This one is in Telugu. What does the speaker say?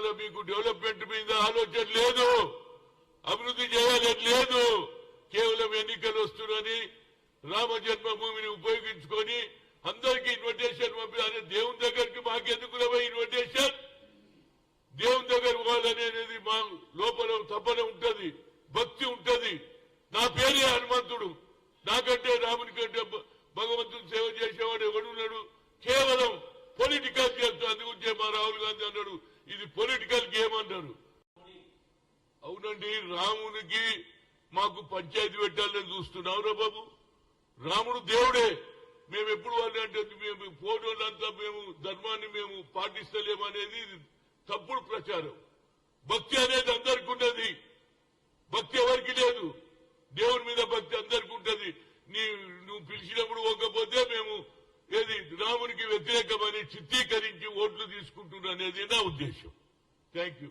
ఇవాళ మీకు డెవలప్మెంట్ మీద ఆలోచన లేదు అభివృద్ధి చేయాలని లేదు. కేవలం ఎన్నికలు వస్తున్నాయని రామ జన్మభూమిని ఉపయోగించుకొని అందరికీ ఇన్విటేషన్ పంపి దేవుని దగ్గరికి మాకెందుకు ఇన్విటేషన్ దేవుని దగ్గర పోవాలనేది మా లోపల తపన ఉంటది భక్తి ఉంటది. నా పేరే హనుమంతుడు. నాకంటే రాముని కంటే భగవంతుని సేవ చేసేవాడు ఎవడున్నాడు కేవలం పొలిటికల్ చేస్తూ అందుగురించే మా రాహుల్ గాంధీ అన్నాడు ఇది పొలిటికల్ గేమ్ అంటారు. అవునండి రామునికి మాకు పంచాయతీ పెట్టాలని చూస్తున్నావురా బాబు. రాముడు దేవుడే. మేము ఎప్పుడు వాళ్ళు అంటే మేము ఫోటోలంతా మేము ధర్మాన్ని మేము పాటిస్తలేమనేది తప్పుడు ప్రచారం. భక్తి అనేది అందరికి ఉన్నది భక్తి ఎవరికి లేదు? దేవుని మీద భక్తి అందరికి ఉంటది. నీ నువ్వు పిలిచినప్పుడు ఒక్క రామునికి వ్యతిరేకమని చిత్రీకరించి ఓట్లు తీసుకుంటున్నా అనేది నా ఉద్దేశం. Thank you